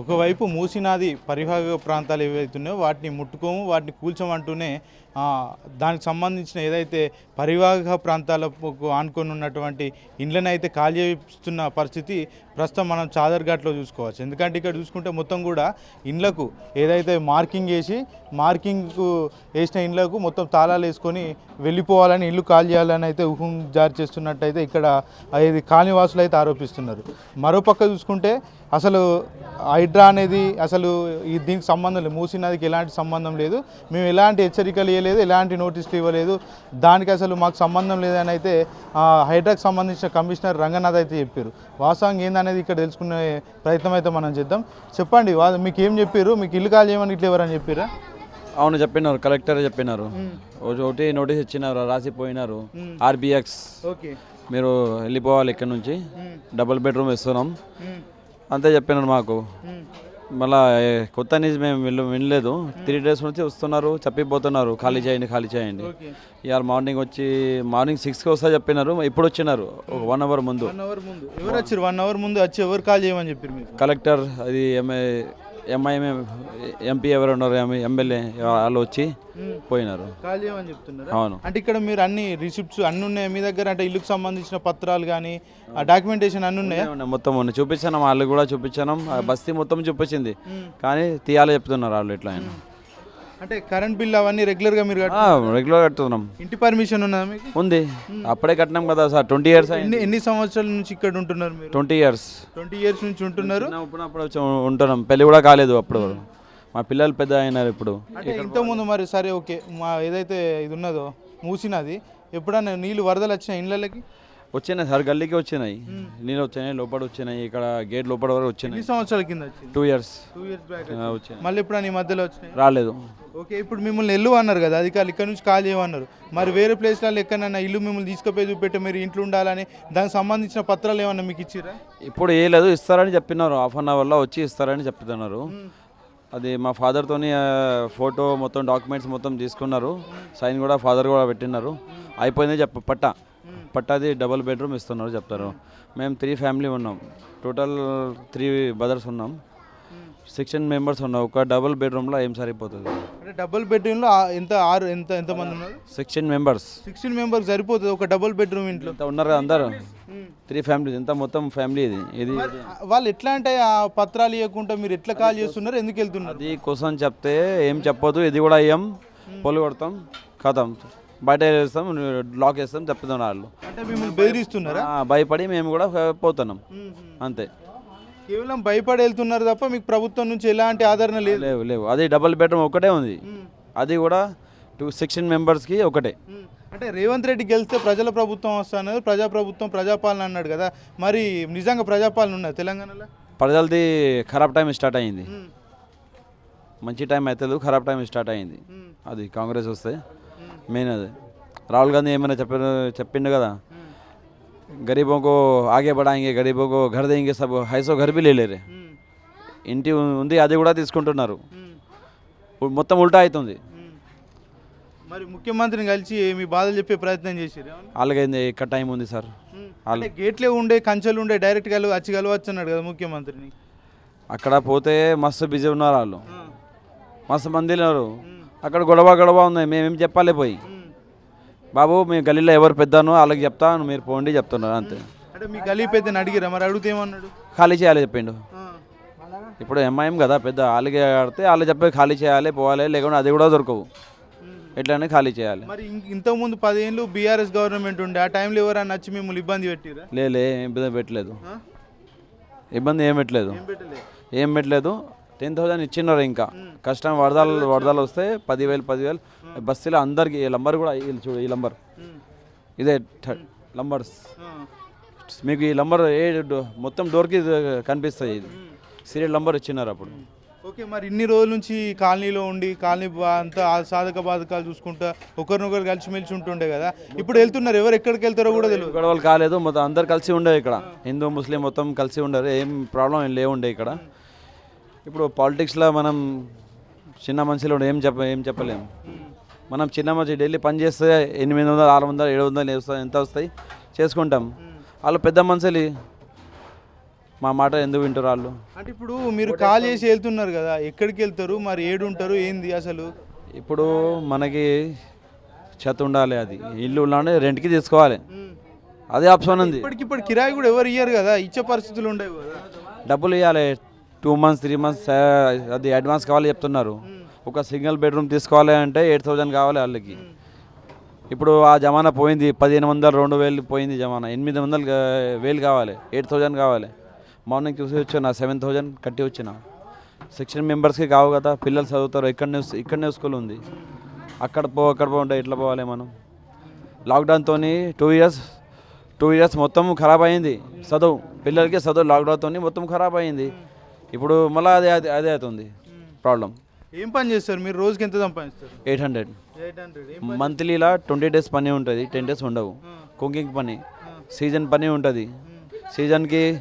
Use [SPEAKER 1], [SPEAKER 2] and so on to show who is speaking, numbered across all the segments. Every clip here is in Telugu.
[SPEAKER 1] ఒకవైపు మూసినాది పరివాహక ప్రాంతాలు ఏవైతున్నాయో వాటిని ముట్టుకోము వాటిని కూల్చమంటూనే దానికి సంబంధించిన ఏదైతే పరివాహక ప్రాంతాలకు ఆనుకొని ఉన్నటువంటి ఇండ్లను అయితే ఖాళీ చేస్తున్న పరిస్థితి ప్రస్తుతం మనం చాదర్ఘాట్లో చూసుకోవచ్చు. ఎందుకంటే ఇక్కడ చూసుకుంటే మొత్తం కూడా ఇండ్లకు ఏదైతే మార్కింగ్ వేసి మార్కింగ్కు వేసిన ఇండ్లకు మొత్తం తాళాలు వేసుకొని వెళ్ళిపోవాలని ఇల్లు ఖాళీ చేయాలని అయితే ఊహం జారీ చేస్తున్నట్టయితే ఇక్కడ ఇది కాలనీవాసులు అయితే ఆరోపిస్తున్నారు. మరోపక్క చూసుకుంటే అసలు హైడ్రా అనేది అసలు ఈ దీనికి సంబంధం లేదు. మూసీ నదికి ఎలాంటి సంబంధం లేదు. మేము ఎలాంటి హెచ్చరికలు ఇవ్వలేదు ఎలాంటి నోటీసులు ఇవ్వలేదు. దానికి అసలు మాకు సంబంధం లేదని అయితే హైడ్రాకి సంబంధించిన కమిషనర్ రంగనాథ్ అయితే చెప్పారు. వాస్తవంగా ఏందనేది ఇక్కడ తెలుసుకునే ప్రయత్నం అయితే మనం చేద్దాం. చెప్పండి మీకు ఏం చెప్పారు? మీకు ఇల్లు కాల్ చేయమని ఇట్లా ఎవరని చెప్పారా?
[SPEAKER 2] అవును చెప్పినారు. కలెక్టర్ చెప్పినారు. ఒకటి- నోటీస్ ఇచ్చినారు రాసిపోయినారు ఆర్బిఎక్స్.
[SPEAKER 1] ఓకే.
[SPEAKER 2] మీరు వెళ్ళిపోవాలి ఇక్కడ నుంచి. డబుల్ బెడ్రూమ్ ఇస్తున్నాం అంతే చెప్పినారు మాకు. మళ్ళా ఏ, కొత్త న్యూస్ మేము విన్ వినలేదు. త్రీ డేస్ నుంచి వస్తున్నారు చెప్పిపోతున్నారు. ఖాళీ చేయండి ఖాళీ చేయండి. ఇవాళ మార్నింగ్ వచ్చి మార్నింగ్ సిక్స్కి వస్తా చెప్పినారు. ఇప్పుడు వచ్చినారు ఒక వన్ అవర్ ముందు.
[SPEAKER 1] వన్ అవర్ ముందు. ఎవరు వచ్చారు? వన్ అవర్ ముందు వచ్చి ఎవరు కాల్ చేయమని చెప్పారు మీకు?
[SPEAKER 2] కలెక్టర్ అది ఎంఏ ఎంఐఎం ఎంపీ ఎవరు ఉన్నారు ఎమ్మెల్యే వాళ్ళు వచ్చి పోయినారు.
[SPEAKER 1] చెప్తున్నారా?
[SPEAKER 2] అవును.
[SPEAKER 1] అంటే ఇక్కడ మీరు అన్ని రిసిప్ట్స్ అన్ని ఉన్నాయి మీ దగ్గర అంటే ఇల్లుకు సంబంధించిన పత్రాలు కానీ ఆ డాక్యుమెంటేషన్ అన్ని ఉన్నాయా?
[SPEAKER 2] మొత్తం ఉన్నాయి. చూపించాను వాళ్ళు కూడా చూపించాను. ఆ బస్తీ మొత్తం చూపించింది. కానీ తీయాలి చెప్తున్నారు వాళ్ళు ఇట్లా ఆయన.
[SPEAKER 1] అంటే కరెంట్ బిల్ అవన్నీ రెగ్యులర్గా మీరు కట్ట-
[SPEAKER 2] రెగ్యులర్ కట్టుతున్నాం
[SPEAKER 1] ఇంటి పర్మిషన్ ఉన్నదా మీకు?
[SPEAKER 2] ఉంది. అప్పుడే కట్టినాం కదా సార్. ట్వంటీ ఇయర్స్
[SPEAKER 1] ఎన్ని ఎన్ని సంవత్సరాల నుంచి ఇక్కడ ఉంటున్నారు మీరు?
[SPEAKER 2] ట్వంటీ ఇయర్స్
[SPEAKER 1] ట్వంటీ ఇయర్స్ నుంచి ఉంటున్నారు?
[SPEAKER 2] అప్పుడు అప్పుడు వచ్చి ఉంటున్నాం. పెళ్ళి కూడా కాలేదు అప్పుడు. మా పిల్లలు పెద్ద అయినారు ఇప్పుడు.
[SPEAKER 1] అంటే ఇంతకుముందు మరి సరే ఓకే. మా ఏదైతే ఇది ఉన్నదో మూసినది ఎప్పుడన్నా నీళ్ళు వరదలు వచ్చిన ఇళ్ళకి
[SPEAKER 2] వచ్చినాయి సార్? గల్లీకి వచ్చినాయి. నీళ్ళు వచ్చినాయి లోపల వచ్చినాయి ఇక్కడ గేట్ లోపల వరకు వచ్చినాయి.
[SPEAKER 1] ఎన్ని సంవత్సరాల కింద వచ్చింది?
[SPEAKER 2] Two years
[SPEAKER 1] two years back
[SPEAKER 2] వచ్చినాయి.
[SPEAKER 1] మళ్ళీ ఎప్పుడన్నా ఈ మధ్యలో వచ్చినాయి?
[SPEAKER 2] రాలేదు.
[SPEAKER 1] ఓకే ఇప్పుడు మిమ్మల్ని ఎల్లు అన్నారు కదా అధికారులు ఇక్కడ నుంచి కాల్ చేయమన్నారు. మరి వేరే ప్లేస్లలో ఎక్కడన్నా ఇల్లు మిమ్మల్ని తీసుకుపోయి చూపెట్టి మీరు ఇంట్లో ఉండాలని దానికి సంబంధించిన పత్రాలు ఏమన్నా మీకు ఇచ్చిరా?
[SPEAKER 2] ఇప్పుడు ఏ లేదు ఇస్తారని చెప్పినారు. హాఫ్ అన్ అవర్లో వచ్చి ఇస్తారని చెప్తున్నారు. అది మా ఫాదర్తోని ఫోటో మొత్తం డాక్యుమెంట్స్ మొత్తం తీసుకున్నారు. సైన్ కూడా ఫాదర్ కూడా పెట్టినారు. అయిపోయింది చెప్ప పట్ట. పట్టాది డబుల్ బెడ్రూమ్ ఇస్తున్నారు చెప్తారు. మేము త్రీ ఫ్యామిలీ ఉన్నాం. టోటల్ త్రీ బ్రదర్స్ ఉన్నాం. సిక్స్టీన్ మెంబర్స్ ఉన్నాం. ఒక డబుల్ బెడ్రూమ్లో ఏం సరిపోతుంది?
[SPEAKER 1] అంటే డబుల్ బెడ్రూమ్లో ఎంత ఆరు ఎంత ఎంతమంది ఉన్నారు?
[SPEAKER 2] సిక్స్టీన్ మెంబర్స్
[SPEAKER 1] సిక్స్టీన్ మెంబర్స్ సరిపోతుంది. ఒక డబుల్ బెడ్రూమ్ ఇంట్లో.
[SPEAKER 2] ఉన్నారు అందరు? త్రీ ఫ్యామిలీస్ ఇంత మొత్తం ఫ్యామిలీ ఇది. ఇది
[SPEAKER 1] వాళ్ళు ఎట్లా అంటే ఆ పత్రాలు ఇవ్వకుండా మీరు ఎట్లా కాల్ చేస్తున్నారు? ఎందుకు వెళ్తున్నారు?
[SPEAKER 2] అది కోసం చెప్తే ఏం చెప్పొద్దు. ఇది కూడా అయ్యాం. పొలు కొడతాం. కథం బయట వేస్తాం లాక్ వేస్తాం చెప్తున్నాం వాళ్ళు.
[SPEAKER 1] అంటే మిమ్మల్ని బెదిరిస్తున్నారా?
[SPEAKER 2] ఆ, భయపడి మేము కూడా పోతున్నాం. అంతే.
[SPEAKER 1] కేవలం భయపడి వెళ్తున్నారు తప్ప మీకు ప్రభుత్వం నుంచి ఎలాంటి ఆదరణ లేదు.
[SPEAKER 2] లేవు లేవు. అది డబుల్ బెడ్రూమ్ ఒకటే ఉంది. అది కూడా టూ సిక్స్టీన్ మెంబర్స్కి ఒకటే.
[SPEAKER 1] అంటే రేవంత్ రెడ్డి గెలిస్తే ప్రజల ప్రభుత్వం వస్తున్నది ప్రజా ప్రభుత్వం ప్రజాపాలన అన్నాడు కదా. మరి నిజంగా ప్రజాపాలన ఉన్నది తెలంగాణలో?
[SPEAKER 2] ప్రజలది ఖరాబ్ టైం స్టార్ట్ అయింది. మంచి టైం అవుతుంది ఖరాబ్ టైం స్టార్ట్ అయింది. అది కాంగ్రెస్ వస్తే. మెయిన్ అది రాహుల్ గాంధీ ఏమైనా చెప్పారు చెప్పిండు కదా गरीबों को आगे बढ़ाएंगे गरीबों को घर देंगे सब है सो घर भी ले ले रहे ఇంటి ఉంది అది కూడా తీసుకుంటున్నారు ఇప్పుడు మొత్తం ఉల్టా అవుతుంది
[SPEAKER 1] మరి ముఖ్యమంత్రిని కలిసి మీ బాధలు చెప్పే ప్రయత్నం చేసిరు
[SPEAKER 2] అలాగైంది ఇక్కడ టైం ఉంది సార్
[SPEAKER 1] అంటే గేట్లే ఉండే కంచెలు ఉండే డైరెక్ట్ కలు వచ్చి కలవచ్చు అన్నాడు కదా ముఖ్యమంత్రిని
[SPEAKER 2] అక్కడ పోతే మస్తు బిజీ ఉన్నారు వాళ్ళు మస్తు మంది ఉన్నారు అక్కడ గొడవ గొడవ ఉంది. మేమేం చెప్పాలి పోయి. బాబు మీ గలీలో ఎవరు పెద్దనో వాళ్ళకి చెప్తాను. మీరు పోండి చెప్తున్నారు అంతే.
[SPEAKER 1] అంటే మీ గలీ పెద్దని అడిగిరా? మరి అడిగితే ఏమన్నాడు?
[SPEAKER 2] ఖాళీ చేయాలి చెప్పిండు. ఇప్పుడు ఎంఐఎం కదా పెద్ద వాళ్ళకి ఆడితే వాళ్ళు చెప్పి ఖాళీ చేయాలి పోవాలి లేకుంటే అది కూడా దొరకవు. ఎట్లనే ఖాళీ చేయాలి.
[SPEAKER 1] మరి ఇంతకుముందు పదేళ్ళు బీఆర్ఎస్ గవర్నమెంట్ ఉండే ఆ టైంలో ఎవరైనా వచ్చి మిమ్మల్ని ఇబ్బంది పెట్టిరా?
[SPEAKER 2] లే లే ఏం ఇబ్బంది పెట్టలేదు. ఇబ్బంది ఏం పెట్టలేదు.
[SPEAKER 1] ఏం పెట్టలే
[SPEAKER 2] ఏం పెట్టలేదు. టెన్ థౌసండ్ ఇచ్చినారు ఇంకా. కష్టం వరదలు వరదలు వస్తే పదివేలు పదివేలు. బస్సులో అందరికి ఈ లంబర్ కూడా వీళ్ళు చూడు ఈ లంబర్. ఇదే లంబర్స్. మీకు ఈ లంబర్ ఏ మొత్తం డోర్కి కనిపిస్తాయి ఇది. సీరియల్ నంబర్ ఇచ్చినారు అప్పుడు.
[SPEAKER 1] ఓకే మరి ఇన్ని రోజుల నుంచి కాలనీలో ఉండి కాలనీ అంతా సాధక బాధకాలు చూసుకుంటా ఒకరినొకరు కలిసిమెలిసి ఉంటుండే కదా. ఇప్పుడు వెళ్తున్నారు ఎవరు ఎక్కడికి వెళ్తారో కూడా తెలియదు.
[SPEAKER 2] గొడవలు కాలేదు మొత్తం అందరు కలిసి ఉండే ఇక్కడ. హిందూ ముస్లిం మొత్తం కలిసి ఉండరు ఏం ప్రాబ్లం ఏం లేవుండే ఇక్కడ. ఇప్పుడు పాలిటిక్స్లో మనం చిన్న మనుషులు ఏం చెప్ప ఏం చెప్పలేము మనం చిన్న మనిషి డైలీ పని చేస్తే ఎనిమిది వందలు ఆరు వందలు ఏడు వందలు వస్తాయి ఎంత వస్తాయి? చేసుకుంటాం. వాళ్ళు పెద్ద మనుషులు. మా మాట ఎందుకు వింటారు వాళ్ళు?
[SPEAKER 1] అంటే ఇప్పుడు మీరు కాల్ చేసి వెళ్తున్నారు కదా ఎక్కడికి వెళ్తారు? మరి ఏడు ఉంటారు ఏంది అసలు?
[SPEAKER 2] ఇప్పుడు మనకి చెత్త ఉండాలి అది. ఇల్లు ఉండాలి రెంట్కి తీసుకోవాలి. అదే ఆప్షన్ ఉంది.
[SPEAKER 1] ఇప్పటికిప్పుడు కిరాయి కూడా ఎవరు ఇయ్యరు కదా ఇచ్చే పరిస్థితులు ఉండవు కదా.
[SPEAKER 2] డబ్బులు ఇవ్వాలి టూ మంత్స్ త్రీ మంత్స్ అది అడ్వాన్స్ కావాలి చెప్తున్నారు. ఒక సింగిల్ బెడ్రూమ్ తీసుకోవాలి అంటే ఎయిట్ థౌజండ్ కావాలి వాళ్ళకి. ఇప్పుడు ఆ జమానా పోయింది పదిహేను వందలు రెండు వేలు పోయింది జమానా. ఎనిమిది వందలు వేలు కావాలి ఎయిట్ థౌజండ్ కావాలి. మార్నింగ్ చూసి వచ్చిన సెవెన్ థౌజండ్ కట్టి వచ్చిన. సెక్షన్ మెంబర్స్కి కావు కదా పిల్లలు చదువుతారు ఇక్కడనే ఇక్కడనే స్కూల్ ఉంది. అక్కడ పో అక్కడ పోంటే ఎట్లా పోవాలి మనం? లాక్డౌన్తో టూ ఇయర్స్ టూ ఇయర్స్ మొత్తం ఖరాబ్ అయింది. చదువు పిల్లలకి చదువు లాక్డౌన్తో మొత్తం ఖరాబ్ అయింది. ఇప్పుడు మళ్ళీ అదే అదే అదే అవుతుంది ప్రాబ్లం.
[SPEAKER 1] ఏం పని చేస్తారు మీరు? రోజుకి ఎంత సంపాదిస్తారు?
[SPEAKER 2] Eight hundred.
[SPEAKER 1] Eight hundred.
[SPEAKER 2] మంత్లీలా twenty days పని ఉంటుంది టెన్ డేస్ ఉండవు. కుకింగ్ పని. సీజన్ పని ఉంటుంది. సీజన్కి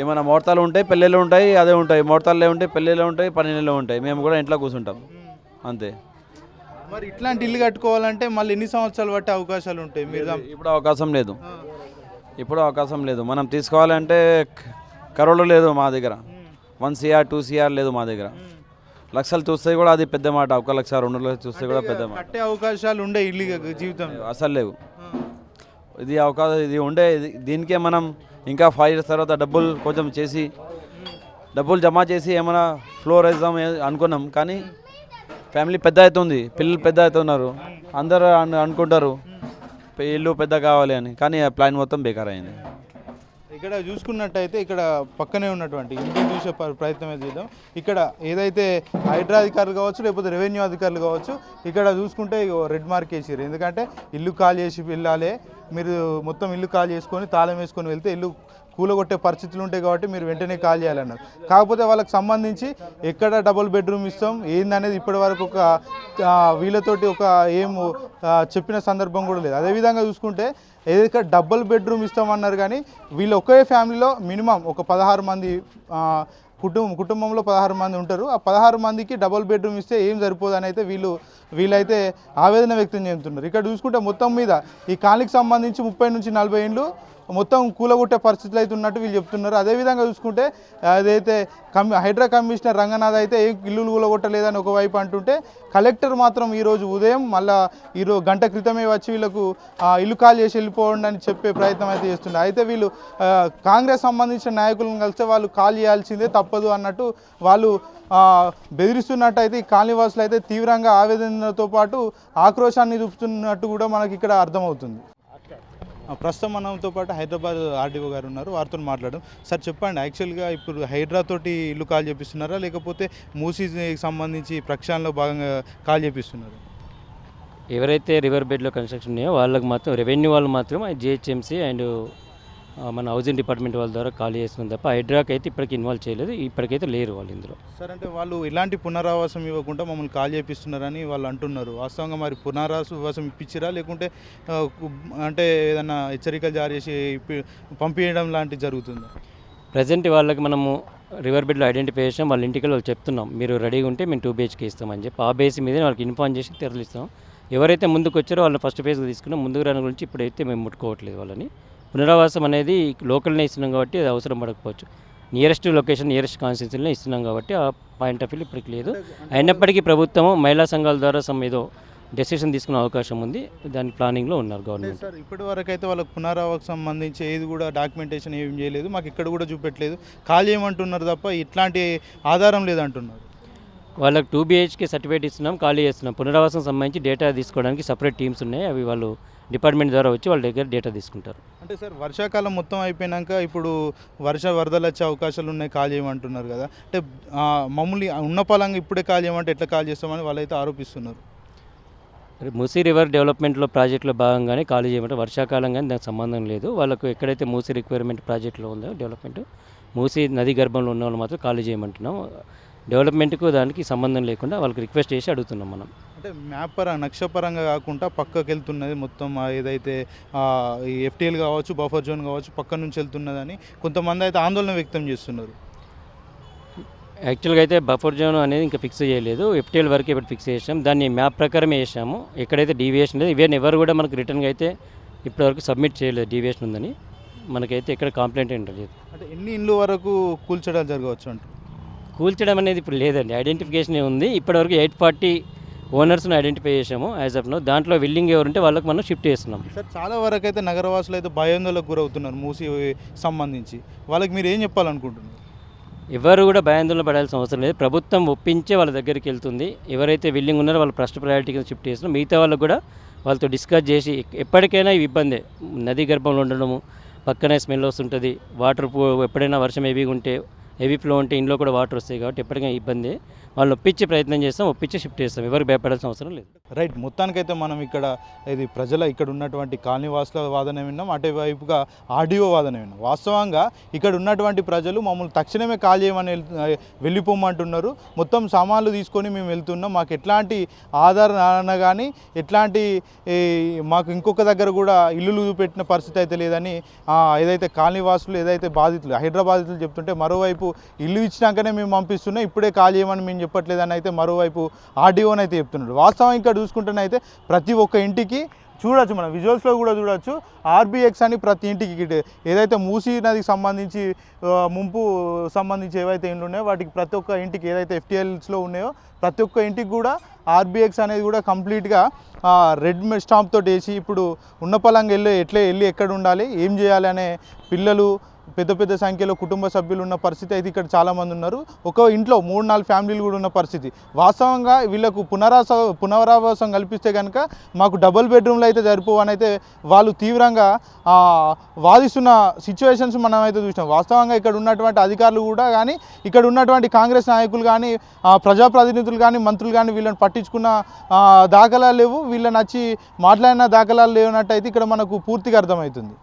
[SPEAKER 2] ఏమైనా ముహూర్తాలు ఉంటాయి పెళ్ళిళ్ళు ఉంటాయి అదే ఉంటాయి. ముహూర్తాలు ఉంటాయి పెళ్ళిళ్ళు ఉంటాయి పన్నెండులో ఉంటాయి. మేము కూడా ఇంట్లో కూర్చుంటాం. అంతే.
[SPEAKER 1] మరి ఇట్లాంటి ఇల్లు కట్టుకోవాలంటే మళ్ళీ ఎన్ని సంవత్సరాలు పట్టే అవకాశాలు ఉంటాయి? మీరు
[SPEAKER 2] ఇప్పుడు అవకాశం లేదు. ఇప్పుడు అవకాశం లేదు. మనం తీసుకోవాలంటే క- కరోళ్ళు లేదు మా దగ్గర. వన్ సిఆర్ టూ సిఆర్ లేదు మా దగ్గర. లక్షలు చూస్తే కూడా అది పెద్ద మాట ఒక లక్ష రెండు లక్షలు చూస్తే కూడా పెద్ద మాట.
[SPEAKER 1] కట్టే అవకాశాలు ఉండే ఇల్లు జీవితంలో.
[SPEAKER 2] అసలు లేవు. ఇది అవకాశం ఇది ఉండే దీనికే మనం ఇంకా ఫైవ్ ఇయర్స్ తర్వాత డబ్బులు కొంచెం చేసి డబ్బులు జమ చేసి ఏమైనా ఫ్లోర్ వేద్దాం అనుకున్నాం. కానీ ఫ్యామిలీ పెద్ద అవుతుంది పిల్లలు పెద్ద అవుతున్నారు. అందరూ అను- అనుకుంటారు "పె- ఇల్లు పెద్ద కావాలి అని. కానీ ఆ ప్లాన్ మొత్తం బేకార్ అయింది
[SPEAKER 1] ఇక్కడ చూసుకున్నట్టయితే ఇక్కడ పక్కనే ఉన్నటువంటి ఇంటి చూసే ప- ప్రయత్నం చేద్దాం. ఇక్కడ ఏదైతే హైడ్రా అధికారులు కావచ్చు లేకపోతే రెవెన్యూ అధికారులు కావచ్చు ఇక్కడ చూసుకుంటే రెడ్ మార్క్ వేసారు ఎందుకంటే ఇల్లు కాల్ చేసి వెళ్ళాలి. మీరు మొత్తం ఇల్లు కాల్ చేసుకొని తాళం వేసుకొని వెళ్తే ఇల్లు కూలగొట్టే పరిస్థితులు ఉంటాయి కాబట్టి మీరు వెంటనే కాల్ చేయాలన్నారు. కాకపోతే వాళ్ళకి సంబంధించి ఎక్కడ డబుల్ బెడ్రూమ్ ఇస్తాం ఏందనేది ఇప్పటి వరకు ఒక వీళ్ళతోటి ఒక ఏం చెప్పిన సందర్భం కూడా లేదు. అదేవిధంగా చూసుకుంటే ఏదైతే డబుల్ బెడ్రూమ్ ఇస్తామన్నారు కానీ వీళ్ళు ఒకే ఫ్యామిలీలో మినిమం ఒక పదహారు మంది కుటుంబం కుటుంబంలో పదహారు మంది ఉంటారు. ఆ పదహారు మందికి డబుల్ బెడ్రూమ్ ఇస్తే ఏం సరిపోదు అని అయితే వీళ్ళు వీళ్ళైతే ఆవేదన వ్యక్తం చేస్తున్నారు. ఇక్కడ చూసుకుంటే మొత్తం మీద ఈ కాలనీకి సంబంధించి ముప్పై నుంచి నలభై ఏళ్ళు మొత్తం కూలగొట్టే పరిస్థితులు అయితే ఉన్నట్టు వీళ్ళు చెప్తున్నారు. అదేవిధంగా చూసుకుంటే అదైతే కమి హైడ్రా కమిషనర్ రంగనాథ్ అయితే ఏ ఇల్లులు కూలగొట్టలేదని ఒకవైపు అంటుంటే కలెక్టర్ మాత్రం ఈరోజు ఉదయం మళ్ళా ఈరోజు గంట క్రితమే వచ్చి వీళ్ళకు ఇల్లు ఖాళీ చేసి వెళ్ళిపోండి అని చెప్పే ప్రయత్నం అయితే చేస్తున్నారు అయితే వీళ్ళు కాంగ్రెస్ సంబంధించిన నాయకులను కలిస్తే వాళ్ళు ఖాళీ చేయాల్సిందే తప్పదు అన్నట్టు వాళ్ళు బెదిరిస్తున్నట్టయితే బెదిరిస్తున్నట్టు అయితే ఈ కాలనీవాసులు అయితే తీవ్రంగా ఆవేదనతో పాటు ఆక్రోశాన్ని చూపుతున్నట్టు కూడా మనకి ఇక్కడ అర్థమవుతుంది. ప్రస్తుతం మనతో పాటు హైదరాబాద్ ఆర్డీఓ గారు ఉన్నారు. వారితో మాట్లాడడం సార్ చెప్పండి. యాక్చువల్గా ఇప్పుడు హైడ్రా తోటి ఇల్లు కాల్ చేపిస్తున్నారా? లేకపోతే మూసీకి సంబంధించి ప్రక్షాళనలో భాగంగా కాల్ చేపిస్తున్నారు?
[SPEAKER 3] ఎవరైతే రివర్ బెడ్లో కన్స్ట్రక్షన్ ఉన్నాయో వాళ్ళకి మాత్రం రెవెన్యూ వాళ్ళు మాత్రం జిహెచ్ఎంసీ అండ్ మన హౌసింగ్ డిపార్ట్మెంట్ వాళ్ళ ద్వారా ఖాళీ చేస్తుంది తప్ప హైడ్రాకి అయితే ఇప్పటికి ఇన్వాల్వ్ చేయలేదు ఇప్పటికైతే లేరు వాళ్ళు ఇందులో.
[SPEAKER 1] సార్ అంటే వాళ్ళు ఎలాంటి పునరావాసం ఇవ్వకుండా మమ్మల్ని కాల్ చేపిస్తున్నారని వాళ్ళు అంటున్నారు. వాస్తవంగా మరి పునరావాసం ఇప్పించిరా? లేకుంటే అంటే ఏదన్నా హెచ్చరికలు జారీ చేసి పంపించడం లాంటివి జరుగుతుందా?
[SPEAKER 3] ప్రజెంట్ వాళ్ళకి మనము రివర్ బెడ్లో ఐడెంటిఫై చేసాం వాళ్ళ ఇంటికి వెళ్ళి వాళ్ళు చెప్తున్నాం. మీరు రెడీగా ఉంటే మేము టూ బీహెచ్కే ఇస్తామని చెప్పి. ఆ బేస్ మీద వాళ్ళకి ఇన్ఫార్మ్ చేసి తెరలిస్తాం ఎవరైతే ముందుకు వచ్చారో వాళ్ళని ఫస్ట్ ఫేజ్కి తీసుకున్నాం ముందుకు రాని గురించి ఇప్పుడైతే మేము ముట్టుకోవట్లేదు వాళ్ళని. పునరావాసం అనేది లోకల్నే ఇస్తున్నాం కాబట్టి అది అవసరం పడకపోవచ్చు. నియరెస్ట్ లొకేషన్ నియరెస్ట్ కాన్స్టిట్యూన్సీలో ఇస్తున్నాం కాబట్టి ఆ పాయింట్ ఆఫ్ వ్యూ ఇప్పటికి లేదు. అయినప్పటికీ ప్రభుత్వం మహిళా సంఘాల ద్వారా సమ్ ఏదో డెసిషన్ తీసుకునే అవకాశం ఉంది. దాని ప్లానింగ్లో ఉన్నారు గవర్నమెంట్.
[SPEAKER 1] సార్ ఇప్పటి వరకు అయితే వాళ్ళకి పునరావాసం సంబంధించి ఏది కూడా డాక్యుమెంటేషన్ ఏం చేయలేదు. మాకు ఇక్కడ కూడా చూపెట్టలేదు. కాల్ చేయమంటున్నారు తప్ప ఇట్లాంటి ఆధారం లేదంటున్నారు.
[SPEAKER 3] వాళ్ళకి టూ బీహెచ్కే సర్టిఫికేట్ ఇస్తున్నాం ఖాళీ చేస్తున్నాం. పునరావాసం సంబంధించి డేటా తీసుకోవడానికి సపరేట్ టీమ్స్ ఉన్నాయి. అవి వాళ్ళు డిపార్ట్మెంట్ ద్వారా వచ్చి వాళ్ళ దగ్గర డేటా తీసుకుంటారు.
[SPEAKER 1] అంటే సార్ వర్షాకాలం మొత్తం అయిపోయినాక ఇప్పుడు వర్ష వరదలు వచ్చే అవకాశాలు ఉన్నాయి కాల్ చేయమంటున్నారు కదా. అంటే మమ్మల్ని ఉన్న పలంగా ఇప్పుడే కాల్ చేయమంటే ఎట్లా కాల్ చేస్తామని వాళ్ళైతే ఆరోపిస్తున్నారు.
[SPEAKER 3] మూసీ రివర్ డెవలప్మెంట్లో ప్రాజెక్టులో భాగంగానే ఖాళీ చేయమంటే వర్షాకాలం కానీ దానికి సంబంధం లేదు. వాళ్ళకు ఎక్కడైతే మూసీ రిక్వైర్మెంట్ ప్రాజెక్టులో ఉందో డెవలప్మెంట్ మూసీ నది గర్భంలో ఉన్న వాళ్ళు మాత్రం ఖాళీ చేయమంటున్నాం. డెవలప్మెంట్కు దానికి సంబంధం లేకుండా వాళ్ళకి రిక్వెస్ట్ చేసి అడుగుతున్నాం మనం.
[SPEAKER 1] అంటే మ్యాప్ పరంగా నక్షపరంగా కాకుండా పక్కకి వెళ్తున్నది మొత్తం ఏదైతే ఎఫ్టీఎల్ కావచ్చు బఫర్ జోన్ కావచ్చు పక్క నుంచి వెళ్తున్నదని కొంతమంది అయితే ఆందోళన వ్యక్తం చేస్తున్నారు.
[SPEAKER 3] యాక్చువల్గా అయితే బఫర్ జోన్ అనేది ఇంకా ఫిక్స్ చేయలేదు. ఎఫ్టీఎల్ వరకు ఇప్పుడు ఫిక్స్ చేసాం. దాన్ని మ్యాప్ ప్రకారమే వేసాము ఎక్కడైతే డీవియేషన్ లేదు ఈవెన్ ఎవరు కూడా మనకు రిటర్న్గా అయితే ఇప్పటివరకు సబ్మిట్ చేయలేదు. డీవియేషన్ ఉందని మనకైతే ఎక్కడ కంప్లైంట్ ఏంటో లేదు
[SPEAKER 1] అంటే ఎన్ని ఇండ్లు వరకు కూల్చడాలు జరగవచ్చు అంటారు
[SPEAKER 3] కూల్చడం అనేది ఇప్పుడు లేదండి. ఐడెంటిఫికేషన్ ఉంది. ఇప్పటివరకు ఎయిట్ ఫార్టీ ఓనర్స్ని ఐడెంటిఫై చేసాము యాజ్ ఆఫ్ నో దాంట్లో విల్లింగ్ ఎవరుంటే వాళ్ళకి మనం షిఫ్ట్ చేస్తున్నాం.
[SPEAKER 1] సార్ చాలా వరకు అయితే నగరవాసులు అయితే భయాందోళనకు గురవుతున్నారు మూసి సంబంధించి. వాళ్ళకి మీరు ఏం చెప్పాలనుకుంటున్నారు?
[SPEAKER 3] ఎవరు కూడా భయాందోళన పడాల్సిన అవసరం లేదు. ప్రభుత్వం ఒప్పించే వాళ్ళ దగ్గరికి వెళ్తుంది. ఎవరైతే విల్లింగ్ ఉన్నారో వాళ్ళు ఫస్ట్ ప్రయారిటీ కింద షిఫ్ట్ చేస్తున్నాం మిగతా వాళ్ళకు కూడా వాళ్ళతో డిస్కస్ చేసి ఎప్పటికైనా ఇవి ఇబ్బందే. నదీ గర్భంలో ఉండడము పక్కనే స్మెల్ వస్తుంటుంది వాటర్ ఎప్పుడైనా వర్షం హెవీగా ఉంటే హెవీ ఫ్లో ఉంటే ఇంట్లో కూడా వాటర్ వస్తాయి కాబట్టి ఎప్పటికైనా ఇబ్బంది. వాళ్ళు ఒప్పించే ప్రయత్నం చేస్తాం ఒప్పించి షిఫ్ట్ చేస్తాం. ఎవరికి భయపడాల్సిన అవసరం లేదు.
[SPEAKER 1] రైట్ మొత్తానికైతే మనం ఇక్కడ ఇది ప్రజల ఇక్కడ ఉన్నటువంటి కాలనీవాసుల వాదన విన్నాం అటువైపుగా ఆర్డీఓ వాదన విన్నాం. వాస్తవంగా ఇక్కడ ఉన్నటువంటి ప్రజలు మమ్మల్ని తక్షణమే కాల్ చేయమని వెళ్ళిపోమంటున్నారు. మొత్తం సామాన్లు తీసుకొని మేము వెళ్తున్నాం. మాకు ఎట్లాంటి ఆధారణ కానీ ఎట్లాంటి మాకు ఇంకొక దగ్గర కూడా ఇల్లులు పెట్టిన పరిస్థితి అయితే లేదని ఏదైతే కాలనీవాసులు ఏదైతే బాధితులు హైదరాబాదితులు చెప్తుంటే మరోవైపు ఇల్లు ఇచ్చినాకనే మేము పంపిస్తున్నాం ఇప్పుడే కాల్ చేయమని మేము చెప్పట్లేదని అయితే మరోవైపు ఆర్డీఓని అయితే చెప్తున్నాడు. వాస్తవం ఇక్కడ చూసుకుంటేనైతే ప్రతి ఒక్క ఇంటికి చూడొచ్చు మనం విజువల్స్లో కూడా చూడొచ్చు. ఆర్బీఎక్స్ అని ప్రతి ఇంటికి ఏదైతే మూసీ నదికి సంబంధించి ముంపు సంబంధించి ఏవైతే ఇండ్లు ఉన్నాయో వాటికి ప్రతి ఒక్క ఇంటికి ఏదైతే ఎఫ్టీఎల్స్లో ఉన్నాయో ప్రతి ఒక్క ఇంటికి కూడా ఆర్బీఎక్స్ అనేది కూడా కంప్లీట్గా రెడ్ స్టాంప్ తోటి వేసి ఇప్పుడు ఉన్న పలంగా వెళ్ళి ఎట్లా వెళ్ళి ఎక్కడ ఉండాలి ఏం చేయాలి అనే పిల్లలు పెద్ద పెద్ద సంఖ్యలో కుటుంబ సభ్యులు ఉన్న పరిస్థితి అయితే ఇక్కడ చాలామంది ఉన్నారు. ఒక ఇంట్లో మూడు నాలుగు ఫ్యామిలీలు కూడా ఉన్న పరిస్థితి. వాస్తవంగా వీళ్ళకు పునరాస పునరావాసం కల్పిస్తే కనుక మాకు డబుల్ బెడ్రూమ్లు అయితే సరిపోవని అయితే వాళ్ళు తీవ్రంగా వాదిస్తున్న సిచ్యువేషన్స్ మనం అయితే చూసినాం. వాస్తవంగా ఇక్కడ ఉన్నటువంటి అధికారులు కూడా కానీ ఇక్కడ ఉన్నటువంటి కాంగ్రెస్ నాయకులు కానీ ప్రజాప్రతినిధులు కానీ మంత్రులు కానీ వీళ్ళని పట్టించుకున్న దాఖలాలు లేవు. వీళ్ళని వచ్చి మాట్లాడిన దాఖలాలు లేనట్టయితే ఇక్కడ మనకు పూర్తిగా అర్థమవుతుంది.